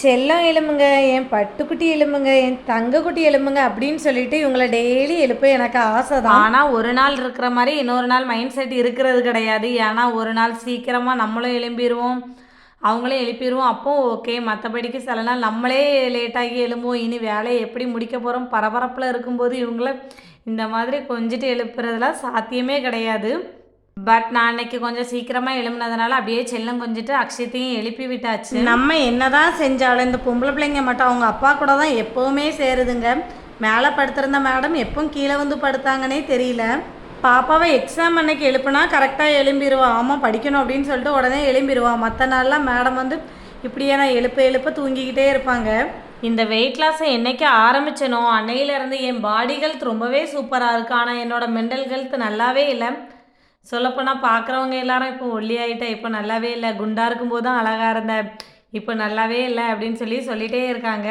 செல்லம் எலும்புங்க என் பட்டுக்குட்டி எலும்புங்க என் தங்கக்குட்டி எலும்புங்க அப்படின்னு சொல்லிட்டு இவங்கள டெய்லி எழுப்ப எனக்கு ஆசை தான் ஆனால் ஒரு நாள் இருக்கிற மாதிரி இன்னொரு நாள் மைண்ட் செட் இருக்கிறது கிடையாது. ஏன்னா ஒரு நாள் சீக்கிரமாக நம்மளும் எழும்பிடுவோம் அவங்களே எழுப்பிடுவோம் அப்போ ஓகே மற்றபடிக்கு சில நாள் நம்மளே லேட்டாகி எழும்புவோம். இனி வேலையை எப்படி முடிக்க போகிறோம் பரபரப்பில் இருக்கும்போது இவங்கள இந்த மாதிரி கொஞ்சிட்டு எழுப்புறதுலாம் சாத்தியமே கிடையாது. பட் நான் அன்னைக்கு கொஞ்சம் சீக்கிரமாக எழும்புனதுனால அப்படியே செல்லம் கொஞ்சிட்டு அக்ஷயத்தையும் எழுப்பி விட்டாச்சு. நம்ம என்னதான் செஞ்சாலும் இந்த பொம்பளை பிள்ளைங்க மட்டும் அவங்க அப்பா கூட தான் எப்போவுமே சேருதுங்க. மேலே படுத்திருந்த மேடம் எப்போ கீழே வந்து படுத்தாங்கன்னே தெரியல. பாப்பாவை எக்ஸாம் அன்னைக்கு எழுப்புனா கரெக்டாக எழும்பிடுவா ஆமாம் படிக்கணும் அப்படின்னு சொல்லிட்டு உடனே எழும்பிடுவா மற்ற நாள்லாம் மேடம் வந்து இப்படியே நான் எழுப்ப எழுப்ப தூங்கிக்கிட்டே இருப்பாங்க. இந்த வெயிட் லாஸை என்னைக்கு ஆரம்பிச்சனோ அன்னையிலேருந்து என் பாடி ஹெல்த் ரொம்பவே சூப்பராக இருக்கு. ஆனால் என்னோட மென்டல் ஹெல்த் நல்லாவே இல்லை. சொல்லப்போனால் பார்க்குறவங்க எல்லாரும் இப்போ ஒல்லியாயிட்ட இப்போ நல்லாவே இல்லை குண்டாக இருக்கும்போது தான் அழகாக இருந்த இப்போ நல்லாவே இல்லை அப்படின்னு சொல்லி சொல்லிகிட்டே இருக்காங்க.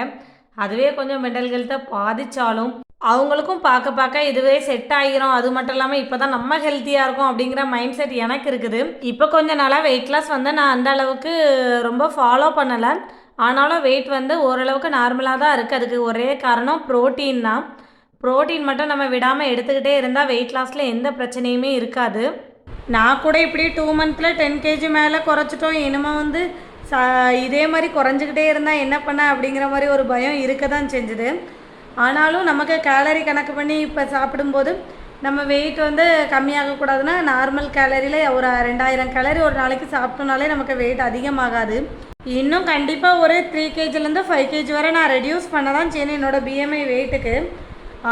அதுவே கொஞ்சம் மெண்டல் ஹெல்த்தை பாதித்தாலும் அவங்களுக்கும் பார்க்க பார்க்க இதுவே செட் ஆகிரும் அது மட்டும் இல்லாமல் இப்போ தான் நம்ம ஹெல்த்தியாக இருக்கும் அப்படிங்கிற மைண்ட் செட் எனக்கு இருக்குது. இப்போ கொஞ்ச நாளாக வெயிட் லாஸ் வந்து நான் அந்த அளவுக்கு ரொம்ப ஃபாலோ பண்ணலை. ஆனாலும் வெயிட் வந்து ஓரளவுக்கு நார்மலாக தான் இருக்குது அதுக்கு ஒரே காரணம் ப்ரோட்டீன் தான். ப்ரோட்டீன் மட்டும் நம்ம விடாமல் எடுத்துக்கிட்டே இருந்தால் வெயிட் லாஸில் எந்த பிரச்சனையுமே இருக்காது. நான் கூட இப்படி டூ மந்த்தில் டென் கேஜி மேலே குறைச்சிட்டோம். இனிமேல் வந்து சா இதே மாதிரி குறைஞ்சிக்கிட்டே இருந்தால் என்ன பண்ண அப்படிங்கிற மாதிரி ஒரு பயம் இருக்க தான் செஞ்சுது. ஆனாலும் நமக்கு கேலரி கணக்கு பண்ணி இப்போ சாப்பிடும்போது நம்ம வெயிட் வந்து கம்மியாகக்கூடாதுன்னா நார்மல் கேலரியில் ஒரு ரெண்டாயிரம் கேலரி ஒரு நாளைக்கு சாப்பிட்டோம்னாலே நமக்கு வெயிட் அதிகமாகாது. இன்னும் கண்டிப்பாக ஒரு த்ரீ கேஜிலேருந்து ஃபைவ் கேஜி வரை நான் ரெடியூஸ் பண்ண தான் செய்யணும். என்னோட பிஎம்ஐ வெயிட்டுக்கு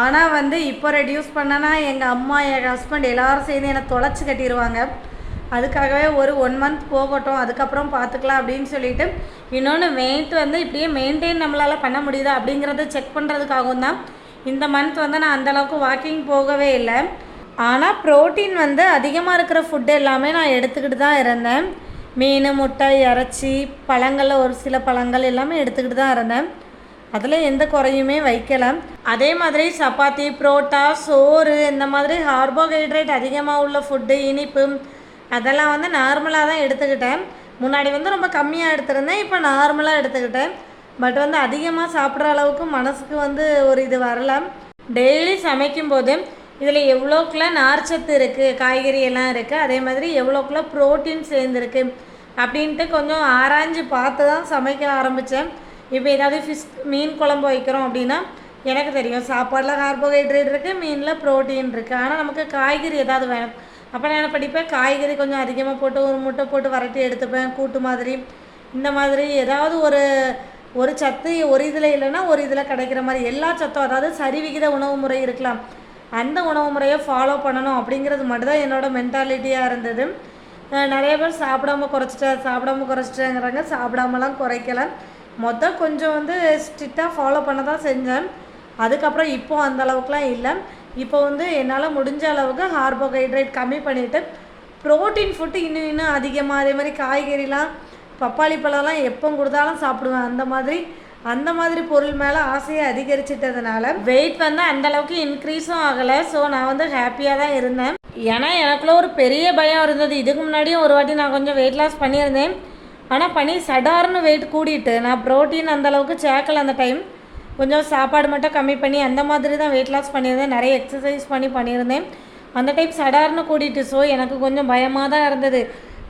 ஆனால் வந்து இப்போ ரெடியூஸ் பண்ணனா எங்கள் அம்மா எங்கள் ஹஸ்பண்ட் எல்லாரும் சேர்ந்து என்னை தொலைச்சி கட்டிடுவாங்க அதுக்காகவே ஒரு ஒன் மந்த் போகட்டும் அதுக்கப்புறம் பார்த்துக்கலாம் அப்படின்னு சொல்லிட்டு இன்னொன்று வெயிட் வந்து இப்படியே மெயின்டைன் நம்மளால் பண்ண முடியுதா அப்படிங்கிறத செக் பண்ணுறதுக்காகவும் தான் இந்த மந்த் வந்து நான் அந்தளவுக்கு வாக்கிங் போகவே இல்லை. ஆனால் ப்ரோட்டீன் வந்து அதிகமாக இருக்கிற ஃபுட் எல்லாமே நான் எடுத்துக்கிட்டு தான் இருந்தேன். மீன் முட்டை இறைச்சி பழங்களில் ஒரு சில பழங்கள் எல்லாமே எடுத்துக்கிட்டு தான் இருந்தேன். அதில் எந்த குறையுமே வைக்கலை அதே மாதிரி சப்பாத்தி புரோட்டா சோறு இந்த மாதிரி கார்போஹைட்ரேட் அதிகமாக உள்ள ஃபுட்டு இனிப்பு அதெல்லாம் வந்து நார்மலாக தான் எடுத்துக்கிட்டேன். முன்னாடி வந்து ரொம்ப கம்மியாக எடுத்திருந்தேன் இப்போ நார்மலாக எடுத்துக்கிட்டேன். பட் வந்து அதிகமாக சாப்பிட்ற அளவுக்கு மனசுக்கு வந்து ஒரு இது வரலாம் டெய்லி சமைக்கும்போது இதில் எவ்வளோக்குள்ள நார்ச்சத்து இருக்குது காய்கறி எல்லாம் இருக்குது அதே மாதிரி எவ்வளோக்குள்ள ப்ரோட்டீன் சேர்ந்துருக்கு அப்படின்ட்டு கொஞ்சம் ஆராய்ஞ்சு பார்த்து தான் சமைக்க ஆரம்பித்தேன் இப்போ ஏதாவது ஃபிஷ் மீன் குழம்பு வைக்கிறோம் அப்படின்னா எனக்கு தெரியும். சாப்பாடில் கார்போஹைட்ரேட் இருக்குது மீனில் ப்ரோட்டீன் இருக்குது ஆனால் நமக்கு காய்கறி ஏதாவது வேணும். அப்போ நான் என்ன படிப்பேன்? காய்கறி கொஞ்சம் அதிகமாக போட்டு ஒரு முட்டை போட்டு வரட்டி எடுத்துப்பேன் கூட்டு மாதிரி. இந்த மாதிரி ஏதாவது ஒரு ஒரு சத்து ஒரு இதில் இல்லைன்னா ஒரு இதில் கிடைக்கிற மாதிரி எல்லா சத்தும் அதாவது சரிவிகித உணவு முறை இருக்கலாம். அந்த உணவு முறையை ஃபாலோ பண்ணணும் அப்படிங்கிறது மட்டும்தான் என்னோட மென்டாலிட்டியாக இருந்தது. நிறைய பேர் சாப்பிடாம குறைச்சிட்டேன் சாப்பிடாம குறைச்சிட்டேங்கிறாங்க. சாப்பிடாமலாம் குறைக்கலாம் மொத்தம் கொஞ்சம் வந்து ஸ்ட்ரிக்டாக ஃபாலோ பண்ண தான் செஞ்சேன். அதுக்கப்புறம் இப்போ அந்த அளவுக்குலாம் இல்லை. இப்போ வந்து என்னால் முடிஞ்ச அளவுக்கு கார்போஹைட்ரேட் கம்மி பண்ணிவிட்டு ப்ரோட்டீன் ஃபுட்டு இன்னும் இன்னும் அதிகமாக அதே மாதிரி காய்கறிலாம் பப்பாளி பழம்லாம் எப்போ கொடுத்தாலும் சாப்பிடுவேன். அந்த மாதிரி அந்த மாதிரி பொருள் மேலே ஆசையை அதிகரிச்சிட்டதுனால வெயிட் வந்து அந்தளவுக்கு இன்க்ரீஸும் ஆகலை. ஸோ நான் வந்து ஹாப்பியாக தான் இருந்தேன். ஏன்னா எனக்குள்ள ஒரு பெரிய பயம் இருந்தது. இதுக்கு முன்னாடியும் ஒரு வாட்டி நான் கொஞ்சம் வெயிட் லாஸ் பண்ணியிருந்தேன். ஆனால் பண்ணி சடார்னு வெயிட் கூடிட்டு நான் ப்ரோட்டீன் அந்தளவுக்கு சேர்க்கல அந்த டைம் கொஞ்சம் சாப்பாடு மட்டும் கம்மி பண்ணி அந்த மாதிரி தான் வெயிட் லாஸ் பண்ணியிருந்தேன். நிறைய எக்ஸசைஸ் பண்ணி பண்ணியிருந்தேன். அந்த டைம் சடார்னு கூடிட்டு ஸோ எனக்கு கொஞ்சம் பயமாக தான் இருந்தது.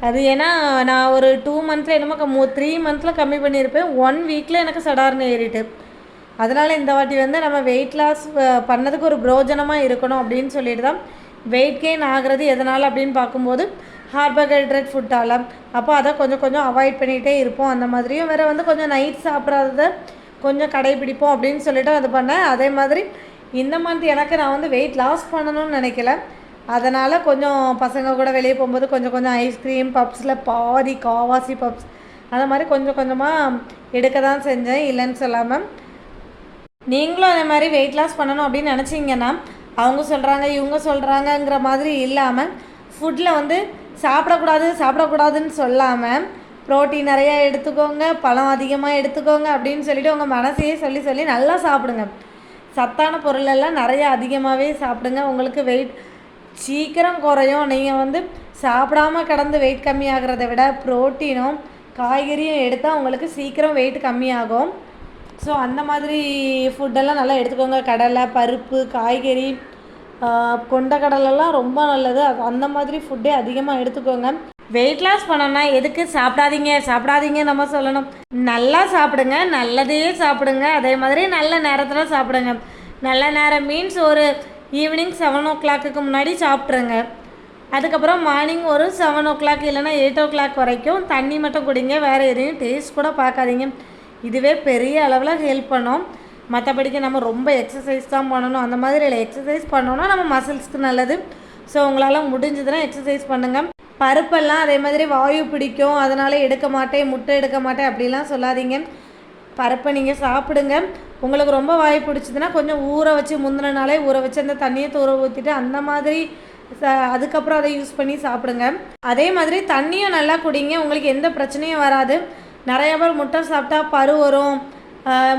அது ஏன்னா நான் ஒரு டூ மந்த்தில் என்னமோ த்ரீ மந்த்தில் கம்மி பண்ணியிருப்பேன். ஒன் வீக்கில் எனக்கு சடார்னு ஏறிட்டு. அதனால் இந்த வாட்டி வந்து நம்ம வெயிட் லாஸ் பண்ணதுக்கு ஒரு பிரோஜனமாக இருக்கணும் அப்படின்னு சொல்லிட்டு தான் வெயிட் கெயின் ஆகிறது எதனால் அப்படின்னு பார்க்கும்போது கார்போஹைட்ரேட் ஃபுட்டால் அப்போ அதை கொஞ்சம் கொஞ்சம் அவாய்ட் பண்ணிகிட்டே இருப்போம். அந்த மாதிரியும் வேறு வந்து கொஞ்சம் நைட் சாப்பிட்றத கொஞ்சம் கடைபிடிப்போம் அப்படின்னு சொல்லிட்டு அது பண்ணேன். அதே மாதிரி இந்த மந்த் எனக்கு நான் வந்து வெயிட் லாஸ் பண்ணணும்னு நினைக்கல. அதனால் கொஞ்சம் பசங்க கூட வெளியே போகும்போது கொஞ்சம் கொஞ்சம் ஐஸ்கிரீம் பப்ஸில் பாதி காவாசி பப்ஸ் அந்த மாதிரி கொஞ்சம் கொஞ்சமாக எடுக்க தான் செஞ்சேன். இல்லைன்னு சொல்லாமல் நீங்களும் அதே மாதிரி வெயிட் லாஸ் பண்ணணும் அப்படின்னு நினச்சிங்கன்னா அவங்க சொல்கிறாங்க இவங்க சொல்கிறாங்கங்கிற மாதிரி இல்லாமல் ஃபுட்டில் வந்து சாப்பிடக்கூடாது சாப்பிடக்கூடாதுன்னு சொல்லாமல் ப்ரோட்டீன் நிறையா எடுத்துக்கோங்க பழம் அதிகமாக எடுத்துக்கோங்க அப்படின்னு சொல்லிட்டு உங்கள் மனசையே சொல்லி சொல்லி நல்லா சாப்பிடுங்க. சத்தான பொருளெல்லாம் நிறையா அதிகமாகவே சாப்பிடுங்க. உங்களுக்கு வெயிட் சீக்கிரம் குறையும். நீங்கள் வந்து சாப்பிடாம கடந்து வெயிட் கம்மியாகிறத விட ப்ரோட்டீனும் காய்கறியும் எடுத்தால் உங்களுக்கு சீக்கிரம் வெயிட் கம்மியாகும். ஸோ அந்த மாதிரி ஃபுட்டெல்லாம் நல்லா எடுத்துக்கோங்க. கடலை பருப்பு காய்கறி கொண்டக்கடலெல்லாம் ரொம்ப நல்லது. அந்த மாதிரி ஃபுட்டே அதிகமாக எடுத்துக்கோங்க. வெயிட் லாஸ் பண்ணோம்னா எதுக்கு சாப்பிடாதீங்க? சாப்பிடாதீங்க நம்ம சொல்லணும். நல்லா சாப்பிடுங்க. நல்லதையே சாப்பிடுங்க. அதே மாதிரி நல்ல நேரத்தில் சாப்பிடுங்க. நல்ல நேரம் மீன்ஸ் ஒரு ஈவினிங் செவன் ஓ கிளாக்குக்கு முன்னாடி சாப்பிட்ருங்க அதுக்கப்புறம் மார்னிங் ஒரு செவன் ஓ கிளாக் இல்லைன்னா எயிட் ஓ கிளாக் வரைக்கும் தண்ணி மட்டும் குடிங்க. வேறு எதையும் டேஸ்ட் கூட பார்க்காதீங்க. இதுவே பெரிய அளவில் ஹெல்ப் பண்ணோம். மற்றபடிக்கு நம்ம ரொம்ப எக்ஸசைஸ் தான் பண்ணணும். அந்த மாதிரி இல்லை எக்ஸசைஸ் பண்ணோன்னா நம்ம மசில்ஸ்க்கு நல்லது. ஸோ உங்களால் முடிஞ்சதுன்னா எக்ஸசைஸ் பண்ணுங்கள் பருப்பெல்லாம் அதே மாதிரி வாயு பிடிக்கும். அதனால் எடுக்க மாட்டேன் முட்டை எடுக்க மாட்டேன் அப்படிலாம் சொல்லாதீங்க. பருப்பை நீங்கள் சாப்பிடுங்க. உங்களுக்கு ரொம்ப வாய் பிடிச்சதுன்னா கொஞ்சம் ஊற வச்சு முந்தின நாளே ஊற வச்சு அந்த தண்ணியை தூர ஊற்றிட்டு அந்த மாதிரி அதுக்கப்புறம் அதை யூஸ் பண்ணி சாப்பிடுங்க. அதே மாதிரி தண்ணியும் நல்லா குடிங்க. உங்களுக்கு எந்த பிரச்சனையும் வராது. நிறைய பேர் முட்டை சாப்பிட்டா பரு வரும்.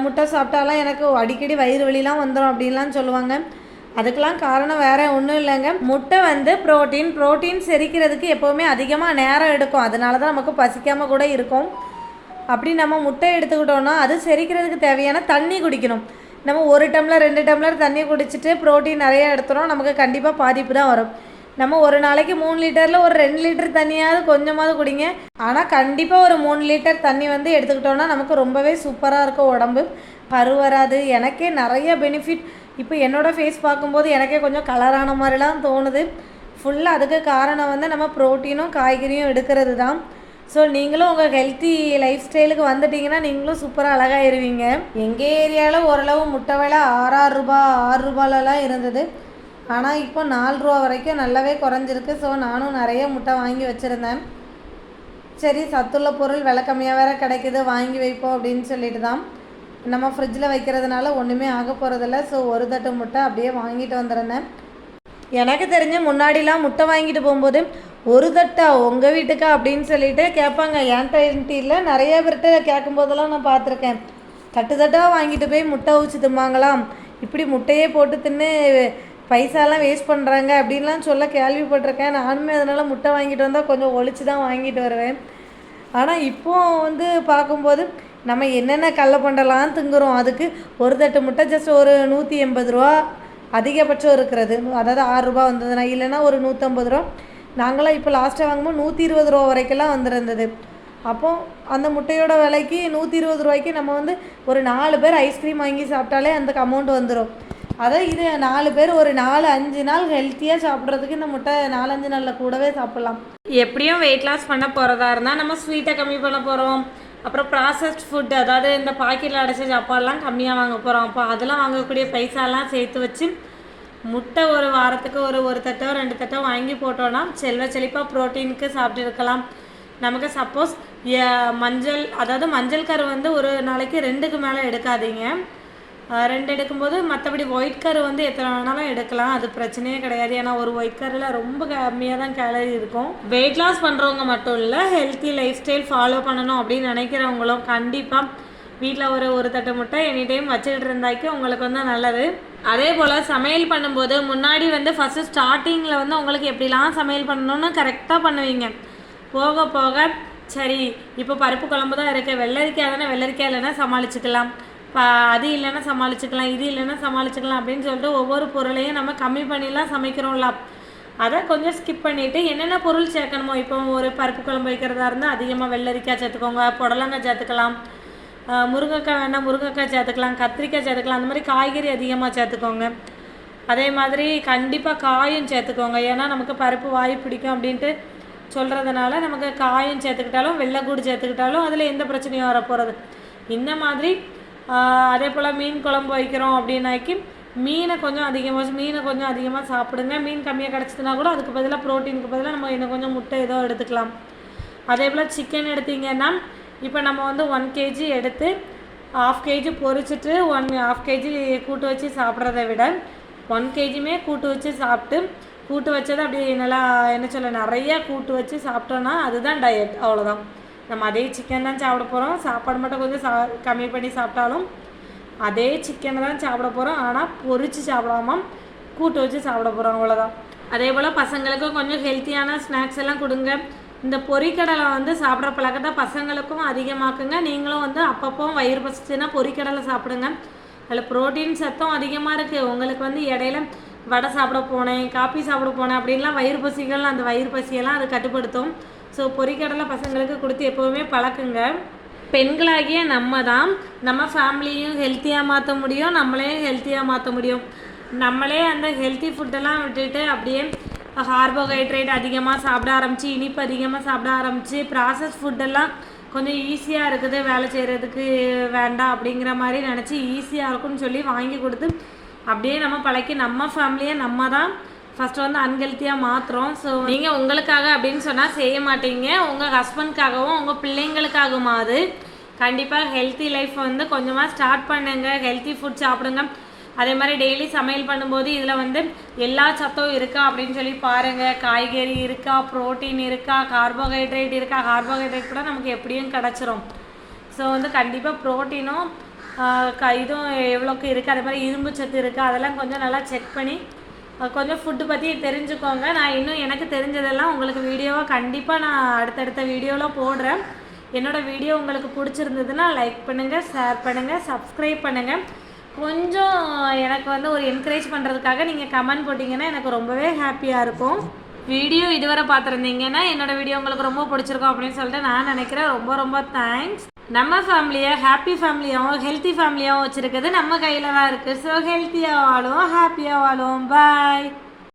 முட்டை சாப்பிட்டாலாம் எனக்கு அடிக்கடி வயிறு வலிலாம் வந்துடும் அப்படின்லாம் சொல்லுவாங்க. அதுக்கெலாம் காரணம் வேறு ஒன்றும் இல்லைங்க. முட்டை வந்து ப்ரோட்டீன் ப்ரோட்டீன் செரிக்கிறதுக்கு எப்போவுமே அதிகமாக நேரம் எடுக்கும். அதனால தான் நமக்கு பசிக்காமல் கூட இருக்கும். அப்படி நம்ம முட்டை எடுத்துக்கிட்டோன்னா அது செரிக்கிறதுக்கு தேவையான தண்ணி குடிக்கணும். நம்ம ஒரு டம்ளர் ரெண்டு டம்ளர் தண்ணி குடிச்சிட்டு ப்ரோட்டீன் நிறையா எடுத்துகிறோம் நமக்கு கண்டிப்பாக பாதிப்பு தான் வரும். நம்ம ஒரு நாளைக்கு மூணு லிட்டரில் ஒரு ரெண்டு லிட்டர் தண்ணியாவது கொஞ்சமாவது குடிங்க. ஆனால் கண்டிப்பாக ஒரு மூணு லிட்டர் தண்ணி வந்து எடுத்துக்கிட்டோன்னா நமக்கு ரொம்பவே சூப்பராக இருக்கும் உடம்பு. பரு வராது. எனக்கே நிறைய பெனிஃபிட் இப்போ என்னோடய ஃபேஸ் பார்க்கும்போது எனக்கே கொஞ்சம் கலரான மாதிரிலாம் தோணுது. ஃபுல்லாக அதுக்கு காரணம் வந்து நம்ம ப்ரோட்டீனும் காய்கறியும் எடுக்கிறது தான் ஸோ நீங்களும் உங்கள் ஹெல்த்தி லைஃப் ஸ்டைலுக்கு வந்துட்டிங்கன்னா நீங்களும் சூப்பராக அழகாயிருவீங்க எங்கள் ஏரியாவில் ஓரளவு முட்டை விலை ஆறாறு ரூபா ஆறு ரூபாலலாம் இருந்தது. ஆனால் இப்போ நாலு ரூபா வரைக்கும் நல்லாவே குறைஞ்சிருக்கு. ஸோ நானும் நிறைய முட்டை வாங்கி வச்சுருந்தேன். சரி சத்துள்ள பொருள் விலை கம்மியாக வேறு கிடைக்குது. வாங்கி வைப்போம் அப்படின்னு சொல்லிட்டு தான். நம்ம ஃப்ரிட்ஜில் வைக்கிறதுனால ஒன்றுமே ஆக போகிறதில்ல ஸோ ஒரு தட்டு முட்டை அப்படியே வாங்கிட்டு வந்துருந்தேன். எனக்கு தெரிஞ்ச முன்னாடிலாம் முட்டை வாங்கிட்டு போகும்போது ஒரு தட்டா? உங்கள் வீட்டுக்கா? அப்படின்னு சொல்லிட்டு கேட்பாங்க. என் டென்ட்டியில் நிறைய பேர்கிட்ட கேட்கும்போதெல்லாம் நான் பார்த்துருக்கேன். தட்டு தட்டாக வாங்கிட்டு போய் முட்டை ஊச்சி திம்பாங்களாம். இப்படி முட்டையே போட்டு தின்னு பைசாலாம் வேஸ்ட் பண்ணுறாங்க அப்படின்லாம் சொல்ல கேள்விப்பட்டிருக்கேன். நானுமே அதனால் முட்டை வாங்கிட்டு வந்தால் கொஞ்சம் ஒழிச்சு தான் வாங்கிட்டு வருவேன். ஆனால் இப்போது வந்து பார்க்கும்போது நம்ம என்னென்ன கடல பண்டலாம் திங்குறோம் அதுக்கு ஒரு தட்டு முட்டை ஜஸ்ட் ஒரு நூற்றி எண்பது ரூபா அதிகபட்சம் இருக்கிறது. அதாவது ஆறுரூபா வந்ததுன்னா இல்லைன்னா ஒரு நூற்றம்பது ரூபா. நாங்களாம் இப்போ லாஸ்ட்டாக வாங்கும்போது நூற்றி இருபது ரூபா வரைக்கெல்லாம் வந்துருந்தது. அப்போது அந்த முட்டையோட விலைக்கு நூற்றி இருபது ரூபாய்க்கு நம்ம வந்து ஒரு நாலு பேர் ஐஸ்கிரீம் வாங்கி சாப்பிட்டாலே அந்த அமௌண்ட் வந்துடும் அதான் இது நாலு பேர் ஒரு நாலு அஞ்சு நாள் ஹெல்த்தியாக சாப்பிட்றதுக்கு இந்த முட்டை நாலஞ்சு நாளில் கூடவே சாப்பிட்லாம். எப்படியும் வெயிட் லாஸ் பண்ண போகிறதா இருந்தால் நம்ம ஸ்வீட்டை கம்மி பண்ண போகிறோம் அப்புறம் ப்ராசஸ்ட் ஃபுட் அதாவது இந்த பாக்கெட்டில் அடைச்ச சாப்பாடெலாம் கம்மியாக வாங்க போகிறோம் அப்போ அதெல்லாம் வாங்கக்கூடிய பைசாலாம் சேர்த்து வச்சு முட்டை ஒரு வாரத்துக்கு ஒரு ஒரு தட்டோ ரெண்டு தட்டோ வாங்கி போட்டோன்னா செல்வ செழிப்பாக ப்ரோட்டீனுக்கு சாப்பிட்டு இருக்கலாம். நமக்கு சப்போஸ் மஞ்சள் அதாவது மஞ்சள் கரு வந்து ஒரு நாளைக்கு ரெண்டுக்கு மேலே எடுக்காதீங்க. ரெண்டு எடுக்கும்போது மற்றபடி ஒயிட் கரு வந்து எத்தனை வேணாலும் எடுக்கலாம். அது பிரச்சனையே கிடையாது. ஏன்னா ஒரு ஒயிட் கரில் ரொம்ப கம்மியாக தான் கேலரி இருக்கும். வெயிட் லாஸ் பண்ணுறவங்க மட்டும் இல்லை ஹெல்த்தி லைஃப் ஸ்டைல் ஃபாலோ பண்ணணும் அப்படின்னு நினைக்கிறவங்களும் கண்டிப்பாக வீட்டில் ஒரு ஒரு தட்டை முட்டை எனி டைம் வச்சுக்கிட்டு இருந்தாக்கி உங்களுக்கு வந்து நல்லது. அதே போல் சமையல் பண்ணும்போது முன்னாடி வந்து ஃபஸ்ட்டு ஸ்டார்டிங்கில் வந்து உங்களுக்கு எப்படிலாம் சமையல் பண்ணணும்னு கரெக்டாக பண்ணுவீங்க. போக போக சரி இப்போ பருப்பு குழம்பு தான் இருக்குது வெள்ளரிக்காய் தானே வெள்ளரிக்காய் இல்லைன்னா சமாளிச்சுக்கலாம். அது இல்லைன்னா சமாளிச்சுக்கலாம் இது இல்லைன்னா சமாளிச்சுக்கலாம் அப்படின்னு சொல்லிட்டு ஒவ்வொரு பொருளையும் நம்ம கம்மி பண்ணிலாம் சமைக்கிறோம்ல. அதை கொஞ்சம் ஸ்கிப் பண்ணிவிட்டு என்னென்ன பொருள் சேர்க்கணுமோ இப்போ ஒரு பருப்பு குழம்பு வைக்கிறதா இருந்தால் அதிகமாக வெள்ளரிக்காய் சேர்த்துக்கோங்க புடலங்காய் சேர்த்துக்கலாம். முருங்கைக்காய் வேணால் முருங்கைக்காய் சேர்த்துக்கலாம் கத்திரிக்காய் சேர்த்துக்கலாம் அந்த மாதிரி காய்கறி அதிகமாக சேர்த்துக்கோங்க. அதே மாதிரி கண்டிப்பாக காயும் சேர்த்துக்கோங்க. ஏன்னா நமக்கு பருப்பு வாய் பிடிக்கும் அப்படின்ட்டு சொல்கிறதுனால நமக்கு காயும் சேர்த்துக்கிட்டாலும் வெள்ளைக்கூடு சேர்த்துக்கிட்டாலும் அதில் எந்த பிரச்சனையும் வரப்போகிறது இந்த மாதிரி அதே போல் மீன் குழம்பு வைக்கிறோம் அப்படின்னாக்கி மீனை கொஞ்சம் அதிகமாக மீனை கொஞ்சம் அதிகமாக சாப்பிடுங்க. மீன் கம்மியாக கிடச்சிதுனா கூட அதுக்கு பதிலாக ப்ரோட்டீனுக்கு பதிலாக நம்ம இன்னும் கொஞ்சம் முட்டை ஏதோ எடுத்துக்கலாம். அதே போல் சிக்கன் எடுத்திங்கன்னா இப்போ நம்ம வந்து ஒன் கேஜி எடுத்து ஆஃப் கேஜி பொரிச்சிட்டு ஒன் ஆஃப் கேஜி கூட்டு வச்சு சாப்பிட்றத விட ஒன் கேஜியுமே கூட்டு வச்சு சாப்பிட்டு கூட்டு வச்சதை அப்படியே நல்லா என்ன சொல்ல நிறையா கூட்டு வச்சு சாப்பிட்டோன்னா அதுதான் டயட் அவ்வளோதான் நம்ம அதே சிக்கன் தான் சாப்பிட போகிறோம் சாப்பாடு மட்டும் கொஞ்சம் சா கம்மி பண்ணி சாப்பிட்டாலும் அதே சிக்கனை தான் சாப்பிட போகிறோம் ஆனால் பொறிச்சு சாப்பிடாம கூட்டு வச்சு சாப்பிட போகிறோம் அவ்வளோதான் அதே போல் பசங்களுக்கும் கொஞ்சம் ஹெல்த்தியான ஸ்நாக்ஸ் எல்லாம் கொடுங்க. இந்த பொறிக்கடலை வந்து சாப்பிட்ற பழக்கத்தை பசங்களுக்கும் அதிகமாக்குங்க. நீங்களும் வந்து அப்பப்போ வயிறு பசிச்சுன்னா பொறிக்கடலை சாப்பிடுங்க. அதில் ப்ரோட்டீன் சத்தம் அதிகமாக இருக்குது உங்களுக்கு வந்து இடையில வடை சாப்பிட போனேன் காப்பி சாப்பிட போனேன் அப்படின்லாம் வயிறு பசிகள் அந்த வயிறு பசியெல்லாம் அது கட்டுப்படுத்தும். ஸோ பொறிக்கடலை பசங்களுக்கு கொடுத்து எப்போவுமே பழக்குங்க. பெண்களாகிய நம்ம தான் நம்ம ஃபேமிலியும் ஹெல்த்தியாக மாற்ற முடியும் நம்மளையும் ஹெல்த்தியாக மாற்ற முடியும். நம்மளே அந்த ஹெல்த்தி ஃபுட்டெல்லாம் விட்டுட்டு அப்படியே கார்போஹைட்ரேட் அதிகமாக சாப்பிட ஆரம்பித்து இனிப்பு அதிகமாக சாப்பிட ஆரம்பித்து ப்ராசஸ் ஃபுட்டெல்லாம் கொஞ்சம் ஈஸியாக இருக்குது வேலை செய்கிறதுக்கு வேண்டாம் அப்படிங்கிற மாதிரி நினச்சி ஈஸியாக இருக்கும்னு சொல்லி வாங்கி கொடுத்து அப்படியே நம்ம பழக்கி நம்ம ஃபேமிலியை நம்ம தான் ஃபஸ்ட்டு வந்து அன்ஹெல்த்தியாக மாற்றுறோம் ஸோ நீங்கள் உங்களுக்காக அப்படின்னு சொன்னால் செய்ய மாட்டீங்க. உங்கள் ஹஸ்பண்ட்காகவும் உங்கள் பிள்ளைங்களுக்காகவுமாவது கண்டிப்பாக ஹெல்த்தி லைஃப் வந்து கொஞ்சமாக ஸ்டார்ட் பண்ணுங்க. ஹெல்த்தி ஃபுட் சாப்பிடுங்க. அதே மாதிரி டெய்லி சமையல் பண்ணும்போது இதில் வந்து எல்லா சத்தும் இருக்கா அப்படின்னு சொல்லி பாருங்கள் காய்கறி இருக்கா ப்ரோட்டீன் இருக்கா கார்போஹைட்ரேட் இருக்கா? கார்போஹைட்ரேட் கூட நமக்கு எப்படியும் கிடச்சிரும். ஸோ வந்து கண்டிப்பாக ப்ரோட்டீனும் க இதுவும் எவ்வளோக்கு இருக்குது அதே மாதிரி இரும்பு சத்து இருக்குது அதெல்லாம் கொஞ்சம் நல்லா செக் பண்ணி கொஞ்சம் ஃபுட்டு பற்றி தெரிஞ்சுக்கோங்க. நான் இன்னும் எனக்கு தெரிஞ்சதெல்லாம் உங்களுக்கு வீடியோவாக கண்டிப்பாக நான் அடுத்தடுத்த வீடியோவில் போடுறேன். என்னோடய வீடியோ உங்களுக்கு பிடிச்சிருந்ததுன்னா லைக் பண்ணுங்கள் ஷேர் பண்ணுங்கள் சப்ஸ்கிரைப் பண்ணுங்கள் கொஞ்சம் எனக்கு வந்து ஒரு என்கரேஜ் பண்ணுறதுக்காக நீங்கள் கமெண்ட் போட்டிங்கன்னா எனக்கு ரொம்பவே ஹாப்பியாக இருக்கும். வீடியோ இதுவரை பார்த்துருந்தீங்கன்னா என்னோடய வீடியோ உங்களுக்கு ரொம்ப பிடிச்சிருக்கும் அப்படின்னு சொல்லிட்டு நான் நினைக்கிறேன். ரொம்ப ரொம்ப தேங்க்ஸ் நம்ம ஃபேமிலியை ஹாப்பி ஃபேமிலியாகவும் ஹெல்த்தி ஃபேமிலியாகவும் வச்சுருக்கிறது நம்ம கையில் தான் இருக்குது ஸோ ஹெல்த்தியாக வாழும் ஹாப்பியாக வாழும் பாய்